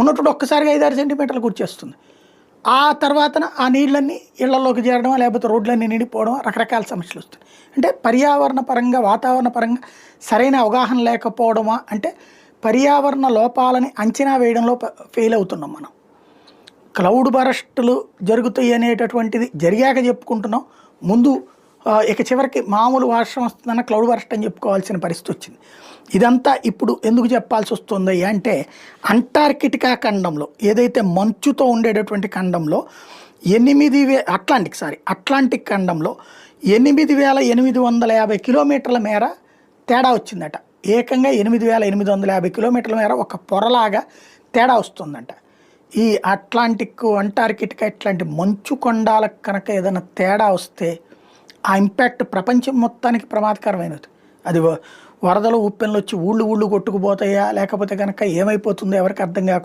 ఉన్నప్పుడు ఒక్కసారిగా ఐదారు సెంటీమీటర్లు కూర్చేస్తుంది ఆ తర్వాతన ఆ నీళ్ళన్నీ ఇళ్ళలోకి చేరడం లేకపోతే రోడ్లన్నీ నిండిపోవడం రకరకాల సమస్యలు వస్తాయి అంటే పర్యావరణ పరంగా వాతావరణ పరంగా సరైన అవగాహన లేకపోవడమా అంటే పర్యావరణ లోపాలని అంచనా వేయడంలో ప- ఫెయిల్ అవుతున్నాం మనం. క్లౌడ్ బరస్టులు జరుగుతాయి అనేటటువంటిది జరిగాక చెప్పుకుంటున్నాం. ముందు ఇక చివరికి మామూలు వర్షం వస్తుందన్న క్లౌడ్ వర్షం అని చెప్పుకోవాల్సిన పరిస్థితి వచ్చింది. ఇదంతా ఇప్పుడు ఎందుకు చెప్పాల్సి వస్తుంది అంటే అంటార్కిటికా ఖండంలో ఏదైతే మంచుతో ఉండేటటువంటి ఖండంలో ఎనిమిది వే అట్లాంటిక్ సారీ అట్లాంటిక్ ఖండంలో ఎనిమిది వేల ఎనిమిది వందల యాభై కిలోమీటర్ల మేర తేడా వచ్చిందట. ఏకంగా ఎనిమిది వేల ఎనిమిది వందల యాభై కిలోమీటర్ల మేర ఒక పొరలాగా తేడా వస్తుందంట. ఈ అట్లాంటిక్ అంటార్కిటికా ఇట్లాంటి మంచు కొండాలకు కనుక ఏదైనా తేడా వస్తే ఆ ఇంపాక్ట్ ప్రపంచం మొత్తానికి ప్రమాదకరమైనది. అది వరదలు ఉప్పెనలు వచ్చి ఊళ్ళు ఊళ్ళు కొట్టుకుపోతాయా? లేకపోతే కనుక ఏమైపోతుందో ఎవరికి అర్థం కాకుండా